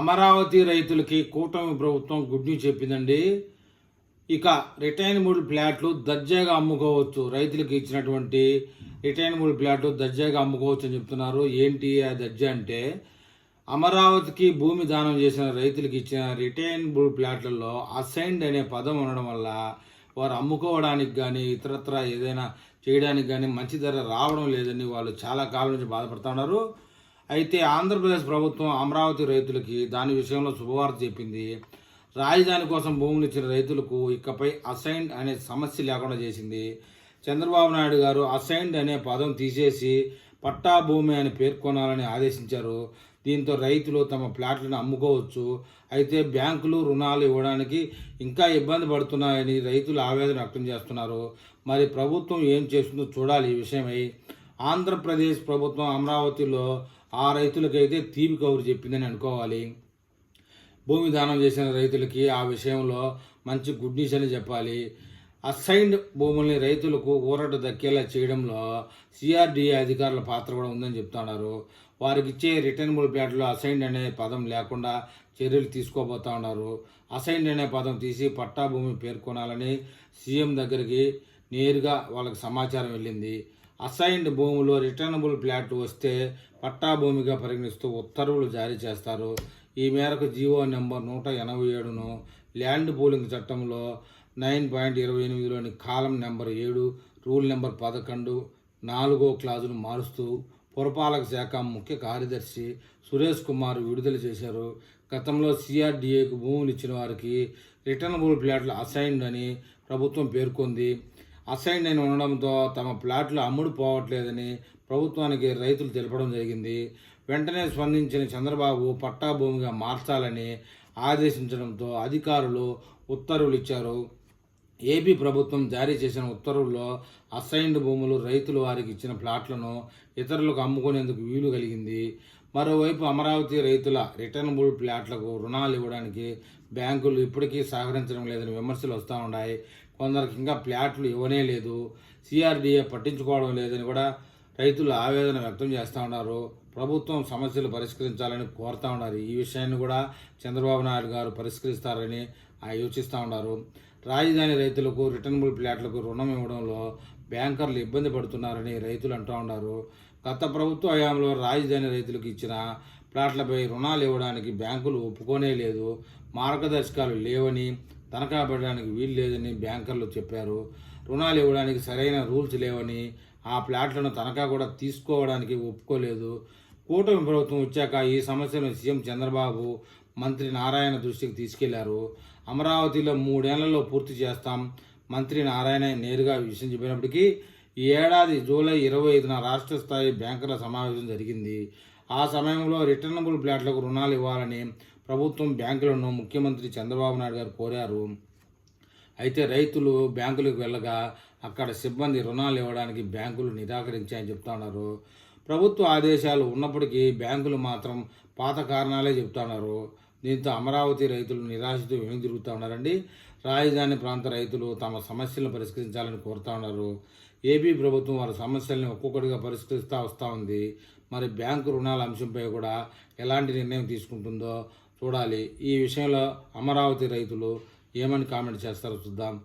అమరావతి రైతులకి కూటమి ప్రభుత్వం గుడ్ న్యూస్ చెప్పిందండి. ఇక రిటైనబుల్ ప్లాట్లు దర్జాగా అమ్ముకోవచ్చు. రైతులకు ఇచ్చినటువంటి రిటైనబుల్ ప్లాట్లు దర్జాగా అమ్ముకోవచ్చు అని చెప్తున్నారు. ఏంటి ఆ దర్జా అంటే అమరావతికి భూమి దానం చేసిన రైతులకు ఇచ్చిన రిటైనబుల్ ప్లాట్లలో అసైన్డ్ అనే పదం ఉండడం వల్ల వారు అమ్ముకోవడానికి కానీ ఇతరత్ర ఏదైనా చేయడానికి కానీ మంచి ధర రావడం లేదని వాళ్ళు చాలా కాలం నుంచి బాధపడుతున్నారు. అయితే ఆంధ్రప్రదేశ్ ప్రభుత్వం అమరావతి రైతులకి దాని విషయంలో శుభవార్త చెప్పింది. రాజధాని కోసం భూములు ఇచ్చిన రైతులకు ఇకపై అసైన్డ్ అనే సమస్య లేకుండా చేసింది. చంద్రబాబు నాయుడు గారు అసైన్డ్ అనే పదం తీసేసి పట్టా భూమి అని పేర్కొనాలని ఆదేశించారు. దీంతో రైతులు తమ ప్లాట్లను అమ్ముకోవచ్చు. అయితే బ్యాంకులు రుణాలు ఇవ్వడానికి ఇంకా ఇబ్బంది పడుతున్నాయని రైతులు ఆవేదన వ్యక్తం చేస్తున్నారు. మరి ప్రభుత్వం ఏం చేస్తుందో చూడాలి ఈ విషయమై ఆంధ్రప్రదేశ్ ప్రభుత్వం అమరావతిలో ఆ రైతులకైతే తీపి కబురు చెప్పిందని అనుకోవాలి. భూమి దానం చేసిన రైతులకి ఆ విషయంలో మంచి గుడ్ న్యూస్ అని చెప్పాలి. అసైన్డ్ భూముల్ని రైతులకు ఊరట దక్కేలా చేయడంలో సిఆర్డిఏ అధికారుల పాత్ర కూడా ఉందని చెప్తున్నారు. వారికి ఇచ్చే రిటర్నబుల్ ప్లాట్లో అసైన్డ్ అనే పదం లేకుండా చర్యలు తీసుకోబోతా ఉన్నారు. అసైన్డ్ అనే పదం తీసి పట్టా భూమి పేర్కొనాలని సీఎం దగ్గరికి నేరుగా వాళ్ళకి సమాచారం వెళ్ళింది. అసైన్డ్ భూములో రిటర్నబుల్ ప్లాట్ వస్తే పట్టా భూమిగా పరిగణిస్తూ ఉత్తర్వులు జారీ చేస్తారు. ఈ మేరకు జీవో నెంబర్ నూట ఎనభై ఏడును ల్యాండ్ పూలింగ్ చట్టంలో నైన్ పాయింట్ ఇరవై ఎనిమిదిలోని కాలం నెంబర్ ఏడు రూల్ నెంబర్ పదకొండు నాలుగో క్లాజును మారుస్తూ పురపాలక శాఖ ముఖ్య కార్యదర్శి సురేష్ కుమార్ విడుదల చేశారు. గతంలో సిఆర్డీఏకు భూములు ఇచ్చిన వారికి రిటర్నబుల్ ప్లాట్లు అసైన్డ్ అని ప్రభుత్వం పేర్కొంది. అసైన్ అయిన ఉండడంతో తమ ప్లాట్లు అమ్ముడు పోవట్లేదని ప్రభుత్వానికి రైతులు తెలపడం జరిగింది. వెంటనే స్పందించిన చంద్రబాబు పట్టా భూమిగా మార్చాలని ఆదేశించడంతో అధికారులు ఉత్తర్వులు ఇచ్చారు. ఏపీ ప్రభుత్వం జారీ చేసిన ఉత్తర్వుల్లో అసైన్డ్ భూములు రైతులు వారికి ఇచ్చిన ప్లాట్లను ఇతరులకు అమ్ముకునేందుకు వీలు కలిగింది. మరోవైపు అమరావతి రైతుల రిటర్నబుల్ ప్లాట్లకు రుణాలు ఇవ్వడానికి బ్యాంకులు ఇప్పటికీ సహకరించడం లేదని విమర్శలు వస్తూ ఉన్నాయి. కొందరికి ఇంకా ప్లాట్లు ఇవ్వనే లేదు. సిఆర్డీఏ పట్టించుకోవడం లేదని కూడా రైతులు ఆవేదన వ్యక్తం చేస్తూ ఉన్నారు. ప్రభుత్వం సమస్యలు పరిష్కరించాలని కోరుతా ఉన్నారు. ఈ విషయాన్ని కూడా చంద్రబాబు నాయుడు గారు పరిష్కరిస్తారని యోచిస్తూ ఉన్నారు. రాజధాని రైతులకు రిటర్నబుల్ ప్లాట్లకు రుణం ఇవ్వడంలో బ్యాంకర్లు ఇబ్బంది పడుతున్నారని రైతులు అంటూ ఉన్నారు. గత ప్రభుత్వ హయాంలో రాజధాని రైతులకు ఇచ్చిన ప్లాట్లపై రుణాలు ఇవ్వడానికి బ్యాంకులు ఒప్పుకోనే లేదు. మార్గదర్శకాలు లేవని తనఖా పెట్టడానికి వీలు లేదని బ్యాంకర్లు చెప్పారు. రుణాలు ఇవ్వడానికి సరైన రూల్స్ లేవని ఆ ప్లాట్లను తనఖా కూడా తీసుకోవడానికి ఒప్పుకోలేదు. కూటమి ప్రభుత్వం వచ్చాక ఈ సమస్యను సీఎం చంద్రబాబు మంత్రి నారాయణ దృష్టికి తీసుకెళ్ళారు. అమరావతిలో మూడేళ్ళలో పూర్తి చేస్తాం మంత్రి నారాయణ నేరుగా విషయం చెప్పినప్పటికీ ఈ ఏడాది జూలై ఇరవై ఐదున రాష్ట్ర స్థాయి బ్యాంకుల సమావేశం జరిగింది. ఆ సమయంలో రిటర్నబుల్ ప్లాట్లకు రుణాలు ఇవ్వాలని ప్రభుత్వం బ్యాంకులను ముఖ్యమంత్రి చంద్రబాబు నాయుడు గారు కోరారు. అయితే రైతులు బ్యాంకులకు వెళ్ళగా అక్కడ సిబ్బంది రుణాలు ఇవ్వడానికి బ్యాంకులు నిరాకరించాయని చెప్తా ఉన్నారు. ప్రభుత్వ ఆదేశాలు ఉన్నప్పటికీ బ్యాంకులు మాత్రం పాత కారణాలే చెప్తున్నారు దీంతో అమరావతి రైతులు నిరాశతో ఏమి ఉన్నారండి? రాజధాని ప్రాంత రైతులు తమ సమస్యలను పరిష్కరించాలని కోరుతా ఉన్నారు. ఏపీ ప్రభుత్వం వారి సమస్యల్ని ఒక్కొక్కటిగా పరిష్కరిస్తూ వస్తూ ఉంది. మరి బ్యాంకు రుణాల అంశంపై కూడా ఎలాంటి నిర్ణయం తీసుకుంటుందో చూడాలి. ఈ విషయంలో అమరావతి రైతులు ఏమని కామెంట్ చేస్తారో చూద్దాం.